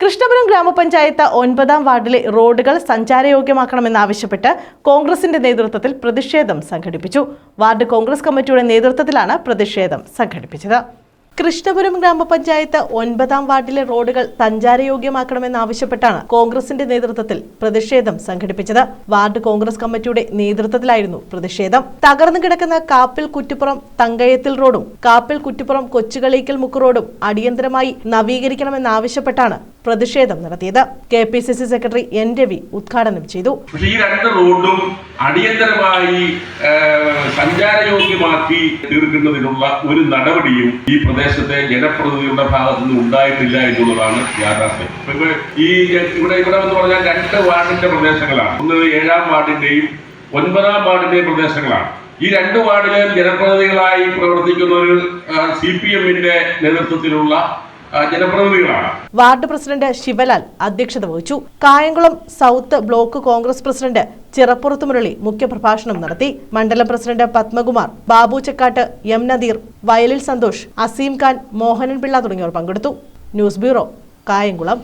കൃഷ്ണപുരം ഗ്രാമപഞ്ചായത്ത് ഒൻപതാം വാർഡിലെ റോഡുകൾ സഞ്ചാരയോഗ്യമാക്കണമെന്നാവശ്യപ്പെട്ട് കോൺഗ്രസിന്റെ നേതൃത്വത്തിൽ പ്രതിഷേധം സംഘടിപ്പിച്ചു. വാർഡ് കോൺഗ്രസ് കമ്മിറ്റിയുടെ നേതൃത്വത്തിലാണ് പ്രതിഷേധം സംഘടിപ്പിച്ചത്. കൃഷ്ണപുരം ഗ്രാമപഞ്ചായത്ത് ഒൻപതാം വാർഡിലെ റോഡുകൾ സഞ്ചാരയോഗ്യമാക്കണമെന്നാവശ്യപ്പെട്ടാണ് കോൺഗ്രസിന്റെ നേതൃത്വത്തിൽ പ്രതിഷേധം സംഘടിപ്പിച്ചത്. വാർഡ് കോൺഗ്രസ് കമ്മിറ്റിയുടെ നേതൃത്വത്തിലായിരുന്നു പ്രതിഷേധം. തകർന്നു കിടക്കുന്ന കാപ്പിൽ കുറ്റിപ്പുറം തങ്കയത്തിൽ റോഡും കാപ്പിൽ കുറ്റിപ്പുറം കൊച്ചുകളീക്കൽ മുക്ക് റോഡും അടിയന്തരമായി നവീകരിക്കണമെന്നാവശ്യപ്പെട്ടാണ് പ്രതിഷേധം നടത്തിയത്. K P C C secretary N Ravi ഉദ്ഘാടനം ചെയ്തു. ഈ രണ്ട് റോഡും അടിയന്തരമായി സഞ്ചാരയോഗ്യമാക്കി തീർക്കുന്നതിനുള്ള ഒരു നടപടിയും ഈ പ്രദേശത്തെ ജനപ്രതിനിധിയുടെ ഭാഗത്തു നിന്ന് ഉണ്ടായിട്ടില്ല എന്നുള്ളതാണ് യാഥാർത്ഥ്യം. ഇപ്പൊ ഈ ഇവിടെ ഇവിടെ എന്ന് പറഞ്ഞാൽ രണ്ട് വാർഡിന്റെ പ്രദേശങ്ങളാണ്. ഒന്ന് ഏഴാം വാർഡിന്റെയും ഒൻപതാം വാർഡിന്റെയും പ്രദേശങ്ങളാണ്. ഈ രണ്ട് വാർഡിലെ ജനപ്രതിനിധികളായി പ്രവർത്തിക്കുന്ന ഒരു സി പി എമ്മിന്റെ നേതൃത്വത്തിലുള്ള ജനപ്രതിനിധികളാണ്. വാർഡ് പ്രസിഡന്റ് ശിവലാൽ അധ്യക്ഷത വഹിച്ചു. Kayamkulam south block Congress president Chirappurath Murali മുഖ്യപ്രഭാഷണം നടത്തി. മണ്ഡലം പ്രസിഡന്റ് പത്മകുമാർ ബാബു ചക്കാട്ട് എം നദീർ വയലിൽ സന്തോഷ് അസീം ഖാൻ മോഹനൻ പിള്ള തുടങ്ങിയവർ പങ്കെടുത്തു. News bureau Kayamkulam.